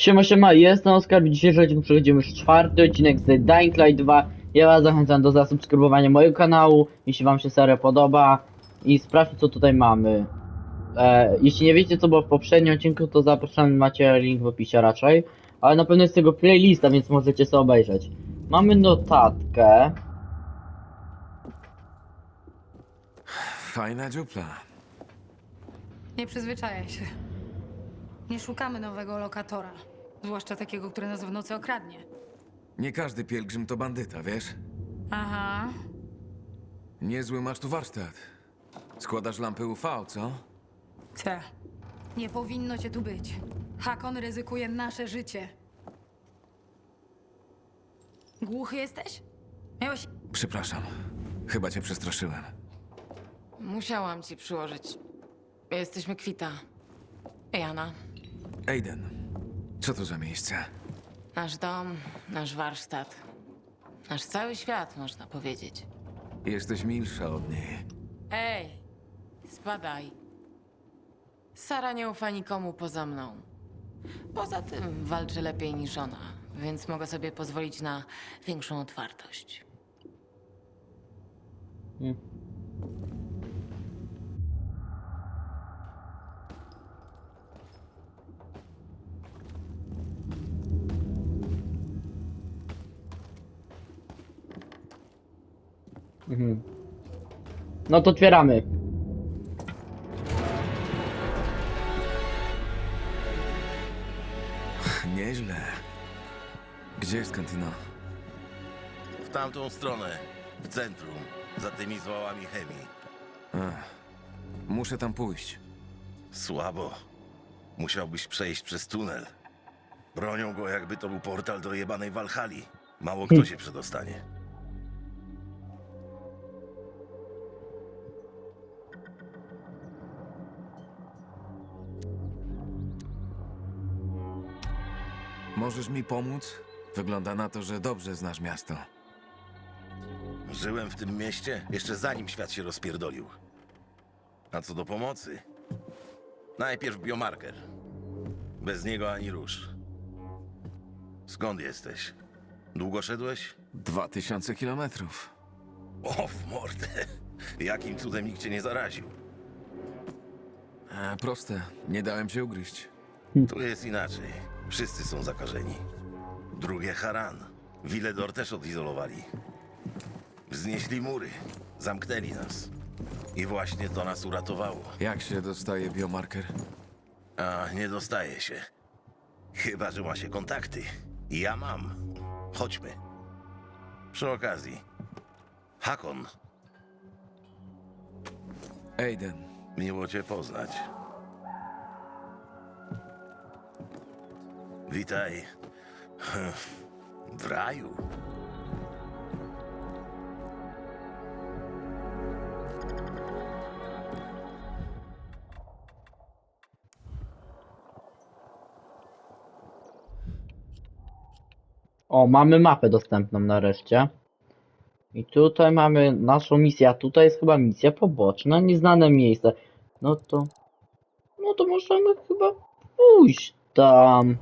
Siema, siema, jestem Oskar, w dzisiejszym odcinku przechodzimy już czwarty odcinek z Dying Light 2. Ja was zachęcam do zasubskrybowania mojego kanału, jeśli wam się seria podoba. I sprawdźcie co tutaj mamy. E, jeśli nie wiecie co było w poprzednim odcinku, to zapraszam, macie link w opisie raczej. Ale na pewno jest tego playlista, więc możecie sobie obejrzeć. Mamy notatkę. Fajna dziupla. Nie przyzwyczajaj się. Nie szukamy nowego lokatora. Zwłaszcza takiego, który nas w nocy okradnie. Nie każdy pielgrzym to bandyta, wiesz? Aha. Niezły masz tu warsztat. Składasz lampy UV, co? Te. Nie powinno cię tu być. Hakon ryzykuje nasze życie. Głuchy jesteś? Miałeś... Przepraszam. Chyba cię przestraszyłem. Musiałam ci przyłożyć. Jesteśmy kwita. Jana, Aiden, co to za miejsce? nasz dom, nasz warsztat. Nasz cały świat, można powiedzieć. Jesteś milsza od niej. Ej, spadaj. Sara nie ufa nikomu poza mną. Poza tym walczy lepiej niż ona, więc mogę sobie pozwolić na większą otwartość. Mhm. No to otwieramy. Nieźle. Gdzie jest kantyna? W tamtą stronę, w centrum, za tymi zwałami chemii. Muszę tam pójść. Słabo. Musiałbyś przejść przez tunel. Bronią go, jakby to był portal do jebanej Walhali. Mało kto się przedostanie. Możesz mi pomóc? Wygląda na to, że dobrze znasz miasto. Żyłem w tym mieście jeszcze zanim świat się rozpierdolił. A co do pomocy? Najpierw biomarker. Bez niego ani rusz. Skąd jesteś? Długo szedłeś? Dwa tysiące kilometrów. O, w mordę. Jakim cudem nikt cię nie zaraził? E, proste. Nie dałem się ugryźć. Tu jest inaczej. Wszyscy są zakażeni. Drugie Haran. Wiledor też odizolowali. Wznieśli mury. Zamknęli nas. I właśnie to nas uratowało. Jak się dostaje biomarker? A nie dostaje się. Chyba, że ma się kontakty. Ja mam. Chodźmy. Przy okazji. Hakon, Aiden, miło cię poznać. Witaj. W raju. O, mamy mapę dostępną nareszcie. I tutaj mamy naszą misję, a tutaj jest chyba misja poboczna, nieznane miejsce. No to... No to możemy chyba pójść tam.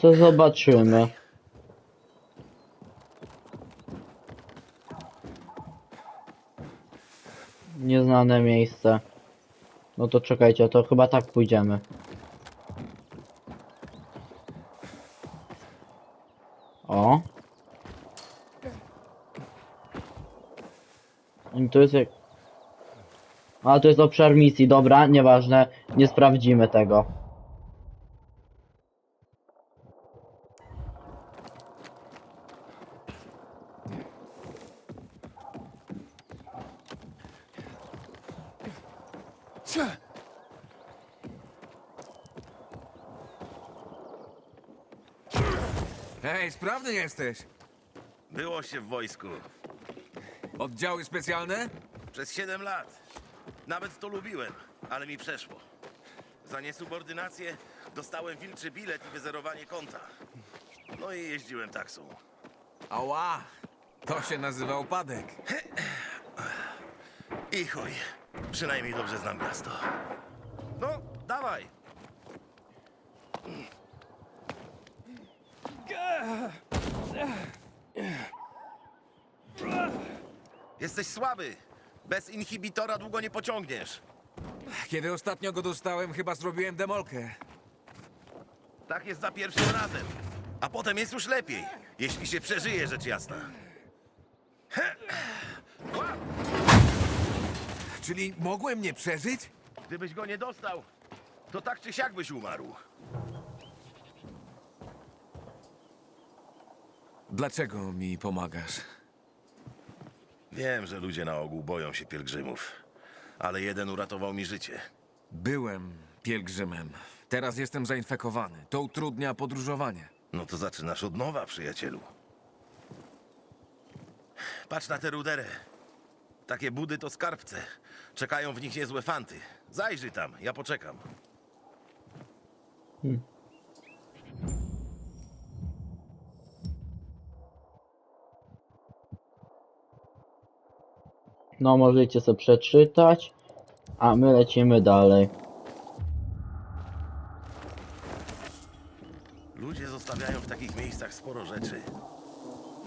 Co zobaczymy. Nieznane miejsce. No to czekajcie, to chyba tak pójdziemy. O. I to jest jak... A, to jest obszar misji, dobra, nieważne, nie sprawdzimy tego. Jesteś! Było się w wojsku. Oddziały specjalne? Przez 7 lat. Nawet to lubiłem, ale mi przeszło. Za niesubordynację dostałem wilczy bilet i wyzerowanie konta. No i jeździłem taksą. Ała! To się nazywa upadek. I chuj. Przynajmniej dobrze znam miasto. No, dawaj. Jesteś słaby. Bez inhibitora długo nie pociągniesz. Kiedy ostatnio go dostałem, chyba zrobiłem demolkę. Tak jest za pierwszym razem. A potem jest już lepiej, jeśli się przeżyje, rzecz jasna. Czyli mogłem nie przeżyć? Gdybyś go nie dostał, to tak czy siak byś umarł. Dlaczego mi pomagasz? Wiem, że ludzie na ogół boją się pielgrzymów, ale jeden uratował mi życie. Byłem pielgrzymem. Teraz jestem zainfekowany. To utrudnia podróżowanie. No to zaczynasz od nowa, przyjacielu. Patrz na tę ruderę. Takie budy to skarbce. Czekają w nich niezłe fanty. Zajrzyj tam, ja poczekam. No, możecie sobie przeczytać, a my lecimy dalej. Ludzie zostawiają w takich miejscach sporo rzeczy.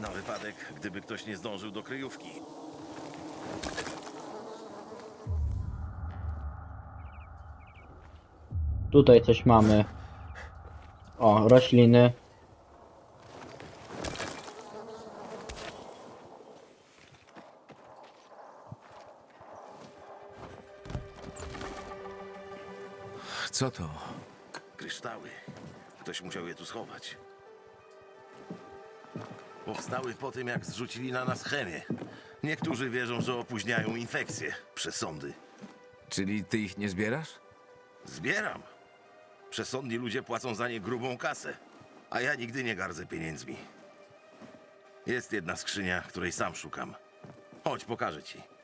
Na wypadek, gdyby ktoś nie zdążył do kryjówki. Tutaj coś mamy. O, rośliny. Co to? Kryształy. Ktoś musiał je tu schować. Powstały po tym, jak zrzucili na nas chemię. Niektórzy wierzą, że opóźniają infekcje. Przesądy. Czyli ty ich nie zbierasz? Zbieram. Przesądni ludzie płacą za nie grubą kasę, a ja nigdy nie gardzę pieniędzmi. Jest jedna skrzynia, której sam szukam. Chodź, pokażę ci.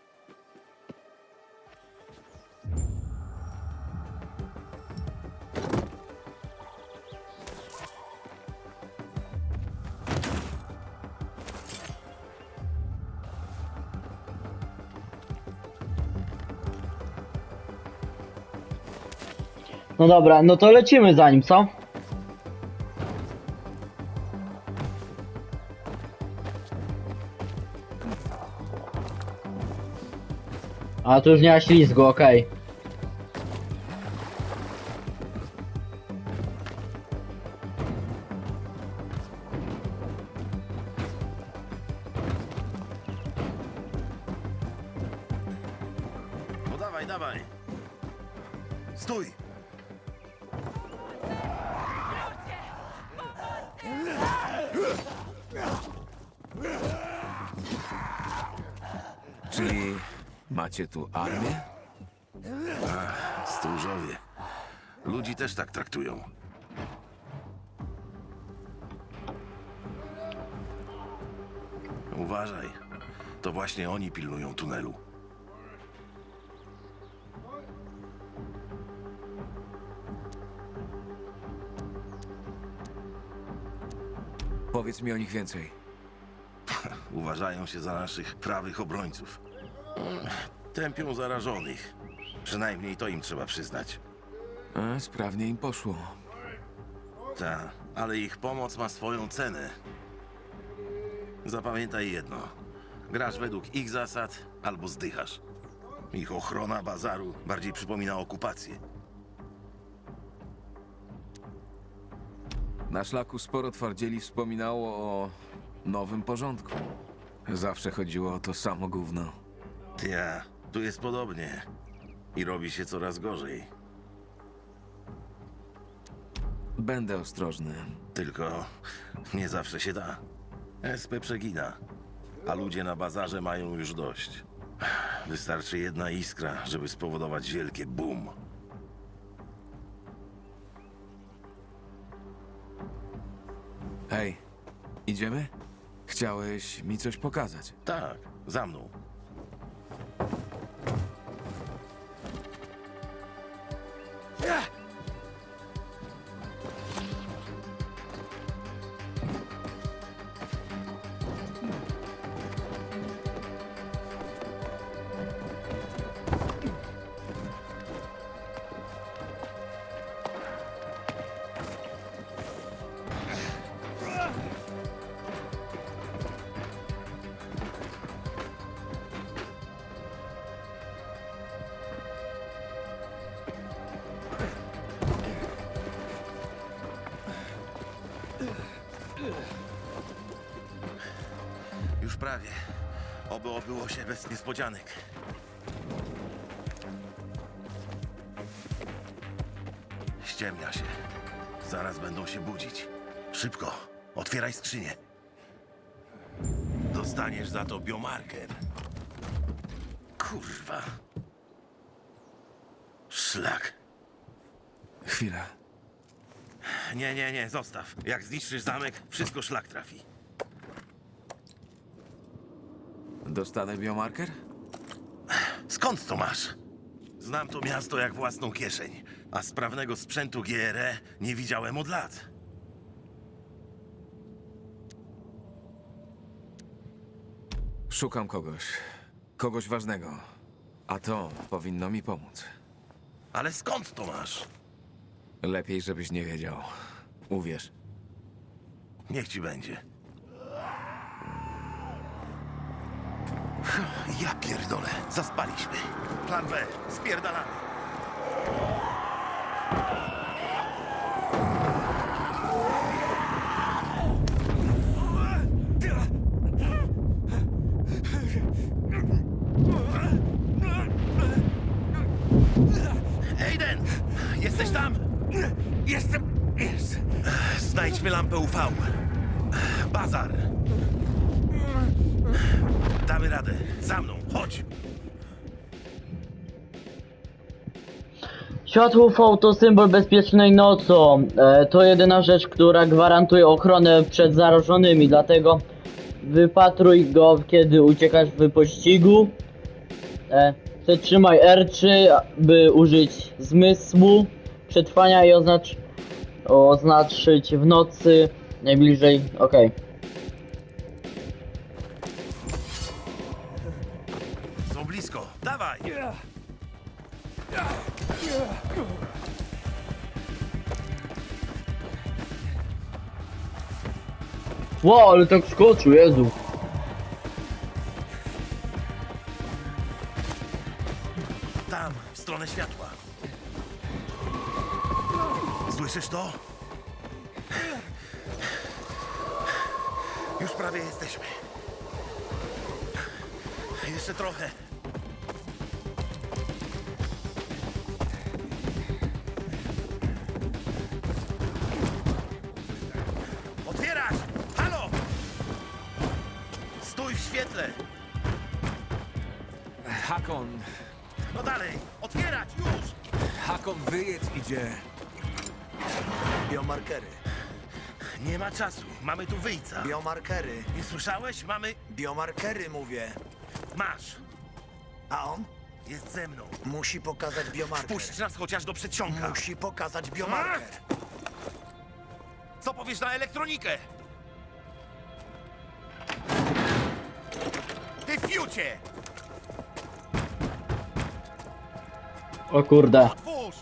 No dobra, no to lecimy za nim, co? A tu już nie ma ślizgu, okej. No dawaj, dawaj. Stój! Czyli macie tu armię? Stróżowie. Ludzi też tak traktują. Uważaj. To właśnie oni pilnują tunelu. Powiedz mi o nich więcej. Uważają się za naszych prawych obrońców. Tępią zarażonych. Przynajmniej to im trzeba przyznać. A, sprawnie im poszło. Ta, ale ich pomoc ma swoją cenę. Zapamiętaj jedno. Grasz według ich zasad albo zdychasz. Ich ochrona bazaru bardziej przypomina okupację. Na szlaku sporo twardzieli wspominało o nowym porządku. Zawsze chodziło o to samo gówno. Ja, tu jest podobnie. I robi się coraz gorzej. Będę ostrożny. Tylko nie zawsze się da. SP przegina, a ludzie na bazarze mają już dość. Wystarczy jedna iskra, żeby spowodować wielkie boom. Idziemy? Chciałeś mi coś pokazać. Tak, za mną. Prawie. Oby obyło się bez niespodzianek. Ściemnia się. Zaraz będą się budzić. Szybko, otwieraj skrzynię. Dostaniesz za to biomarker. Kurwa. Szlak. Chwila. Nie, nie, nie, zostaw. Jak zniszczysz zamek, wszystko szlak trafi. Dostanę biomarker? Skąd to masz? Znam to miasto jak własną kieszeń, a sprawnego sprzętu GRE nie widziałem od lat. Szukam kogoś. Kogoś ważnego. A to powinno mi pomóc. Ale skąd to masz? Lepiej, żebyś nie wiedział. Uwierz. Niech ci będzie. Ja pierdolę, zaspaliśmy. Plan B, spierdalamy. Aiden! Jesteś tam? Jestem! Jest! Znajdźmy lampę UV. Bazar. Radę. Za mną, chodź. Światło UV to symbol bezpiecznej nocą. E, to jedyna rzecz, która gwarantuje ochronę przed zarażonymi, dlatego wypatruj go, kiedy uciekasz w pościgu. E, zatrzymaj R3, by użyć zmysłu przetrwania i oznacz, oznaczyć w nocy najbliżej. Okej. Są Wow, ale tak skoczył, Jezu. Tam, w stronę światła. Słyszysz to? Już prawie jesteśmy. Jeszcze trochę. Hakon! No dalej! Otwierać! Już! Hakon, wyjedź idzie! Biomarkery. Nie ma czasu. Mamy tu wyjca. Biomarkery. Nie słyszałeś? Mamy... Biomarkery mówię. Masz. A on Jest ze mną. musi pokazać biomarker. Puść nas chociaż do przedsionka. Musi pokazać biomarker. Co powiesz na elektronikę? Ty fiucie! O kurde. Otwórz!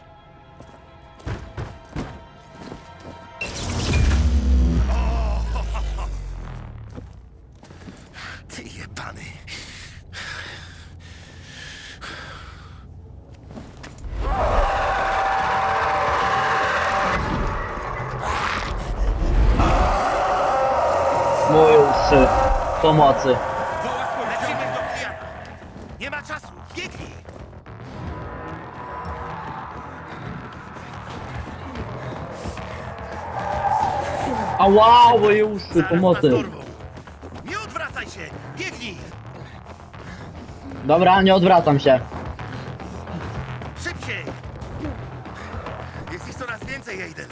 O! Ty jebany. Moje uszy. Pomocy. Ała, moje uszy, Zaraz pomocy. dorwą. Nie odwracaj się! Biegnij! Dobra, nie odwracam się. Szybciej! Jest ich coraz więcej, Aiden.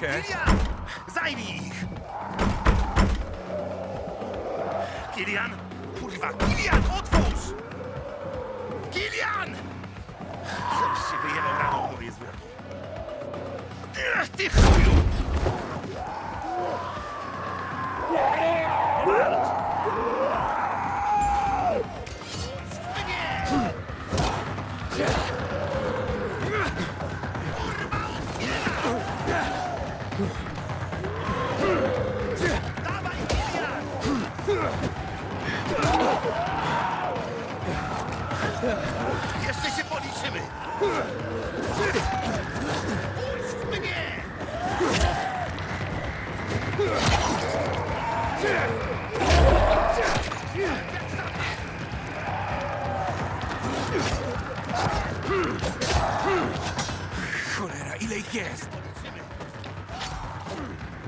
Cię! Kilian! Zajmij ich! Kilian! Kurwa! Kilian, otwórz! Kilian! Żebyś się wyjebał rano, mówię zwłoki. Ech, Ty chuju!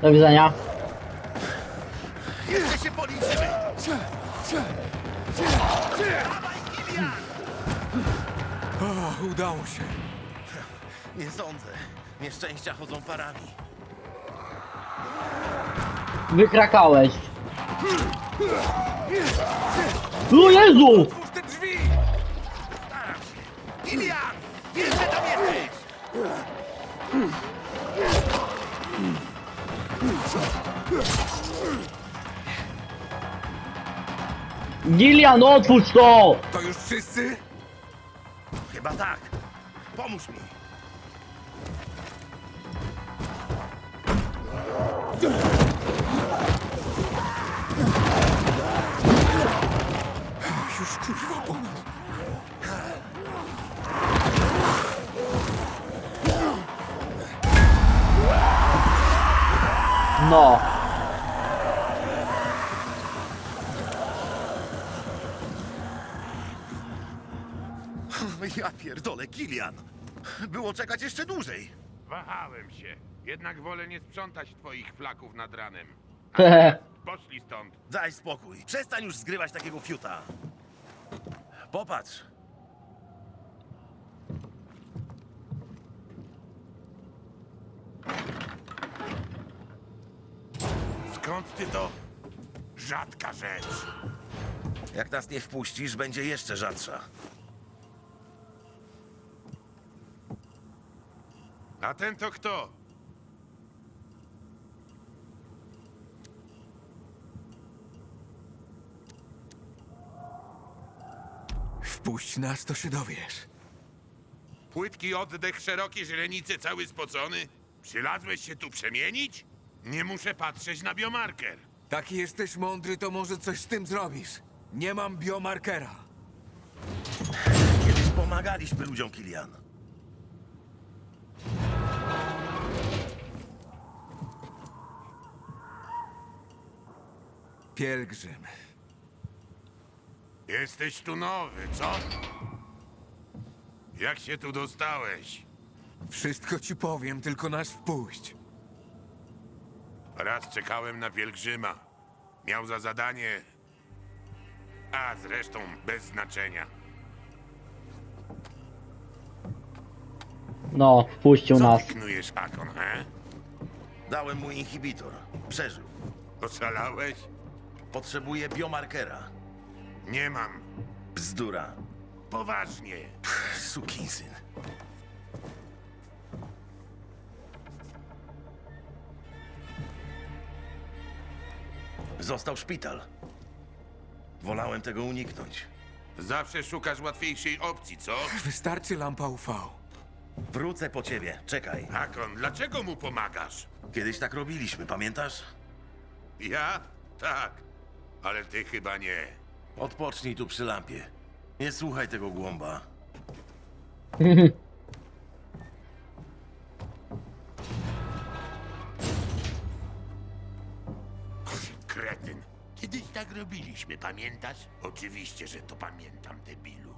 这边三家。Udało się. Nie sądzę. Nieszczęścia chodzą parami. Wykrakałeś. O Jezu! Otwórz te drzwi! Staram się. Kilian! Wiesz, że tam jesteś! Gillian, otwórz to! To już wszyscy? Chyba tak. Pomóż mi. Już kurwa po nas. No. Ja pierdolę, Kilian. Było czekać jeszcze dłużej. Wahałem się. Jednak wolę nie sprzątać twoich flaków nad ranem. Poszli stąd. Daj spokój. Przestań już zgrywać takiego fiuta. Popatrz. Skąd ty to? Rzadka rzecz. Jak nas nie wpuścisz, będzie jeszcze rzadsza. A ten to kto? Wpuść nas, to się dowiesz. Płytki oddech, szerokie źrenice, cały spocony? Przylazłeś się tu przemienić? Nie muszę patrzeć na biomarker. Taki jesteś mądry, to może coś z tym zrobisz. Nie mam biomarkera. Kiedyś pomagaliśmy ludziom, Kilian. Pielgrzym. Jesteś tu nowy, co? Jak się tu dostałeś? Wszystko ci powiem, tylko nas wpuść. Raz czekałem na pielgrzyma. Miał za zadanie... A zresztą bez znaczenia. No, wpuścił Co nas. ty knujesz, Akon, he? Dałem mu inhibitor. Przeżył. Oszalałeś? Potrzebuje biomarkera. Nie mam. Bzdura. Poważnie. Sukinsyn. Został szpital. Wolałem tego uniknąć. Zawsze szukasz łatwiejszej opcji, co? Wystarczy lampa UV. Wrócę po ciebie. Czekaj. Akon, dlaczego mu pomagasz? Kiedyś tak robiliśmy, pamiętasz? Ja? Tak. Ale ty chyba nie. Odpocznij tu przy lampie. Nie słuchaj tego głąba. Kretyn. Kiedyś tak robiliśmy, pamiętasz? Oczywiście, że to pamiętam, debilu.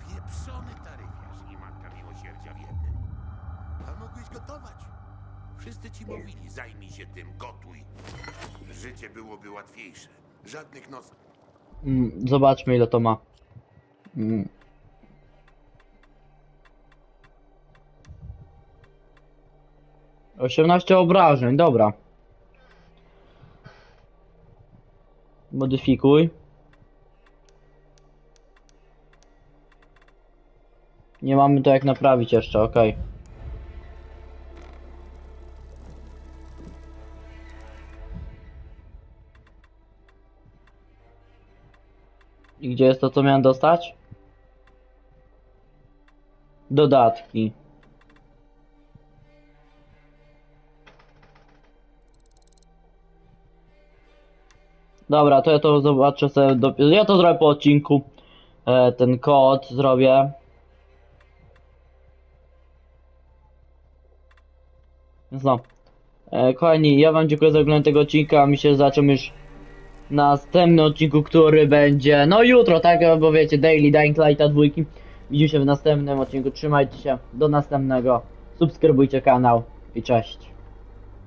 Pieprzony taryfiarz i matka miłosierdzia w jednym. A mogłeś gotować. Wszyscy ci mówili, zajmij się tym, gotuj. Życie byłoby łatwiejsze. Żadnych noc... Mm, Zobaczmy ile to ma. Mm. Osiemnaście obrażeń, dobra. Modyfikuj. Nie mamy to jak naprawić jeszcze, okej. I gdzie jest to, co miałem dostać? Dodatki. Dobra, to ja to zobaczę sobie. Do... Ja to zrobię po odcinku. E, ten kod zrobię. Więc no. E, kochani, ja wam dziękuję za oglądanie tego odcinka. My się zaczniemy już następnym odcinku, który będzie no jutro, tak? Bo wiecie, Daily Dying Lighta dwójki. Widzimy się w następnym odcinku. Trzymajcie się. Do następnego. Subskrybujcie kanał i cześć.